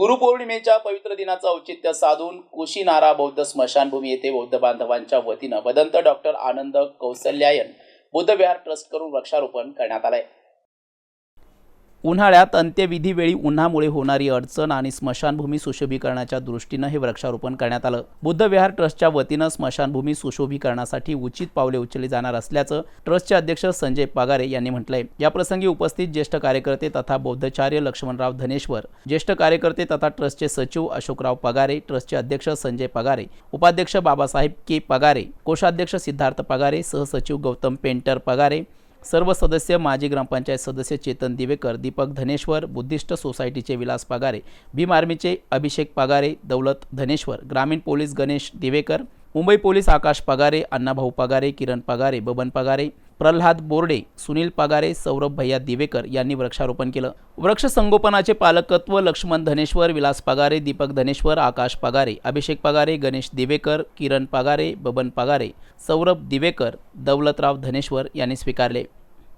गुरुपौर्णिमेच्या पवित्र दिनाचं औचित्य साधून कुशीनारा बौद्ध स्मशानभूमी येथे बौद्ध बांधवांच्या वतीनं वदंत डॉक्टर आनंद कौसल्यायन बुद्धविहार ट्रस्ट करून वृक्षारोपण करण्यात आलंय. उन्हाळ्यात अंत्यविधीवेळी उन्हामुळे होणारी अडचण आणि स्मशानभूमी सुशोभीकरणाच्या दृष्टीनं हे वृक्षारोपण करण्यात आलं. बुद्धविहार ट्रस्टच्या वतीनं स्मशानभूमी सुशोभीकरणासाठी उचित पावले उचलली जाणार असल्याचं ट्रस्टचे अध्यक्ष संजय पगारे यांनी म्हटलंय. याप्रसंगी उपस्थित ज्येष्ठ कार्यकर्ते तथा बौद्धचार्य लक्ष्मणराव धनेश्वर ज्येष्ठ कार्यकर्ते तथा ट्रस्टचे सचिव अशोकराव पगारे ट्रस्टचे अध्यक्ष संजय पगारे उपाध्यक्ष बाबासाहेब के पगारे कोषाध्यक्ष सिद्धार्थ पगारे सहसचिव गौतम पेंटर पगारे सर्व सदस्य माजी ग्रामपंचायत सदस्य चेतन दिवेकर दीपक धनेश्वर बुद्धिस्ट सोसायटीचे विलास पगारे भीम आर्मीचे अभिषेक पगारे दौलत धनेश्वर ग्रामीण पोलीस गणेश दिवेकर मुंबई पोलीस आकाश पगारे अण्णाभाऊ पगारे किरण पगारे बबन पगारे प्रल्हाद बोर्डे सुनील पगारे सौरभ भैया दिवेकर यांनी वृक्षारोपण केलं. वृक्ष संगोपनाचे पालकत्व लक्ष्मण धनेश्वर विलास पगारे दीपक धनेश्वर आकाश पगारे अभिषेक पगारे गणेश दिवेकर किरण पगारे बबन पगारे सौरभ दिवेकर दौलतराव धनेश्वर यांनी स्वीकारले.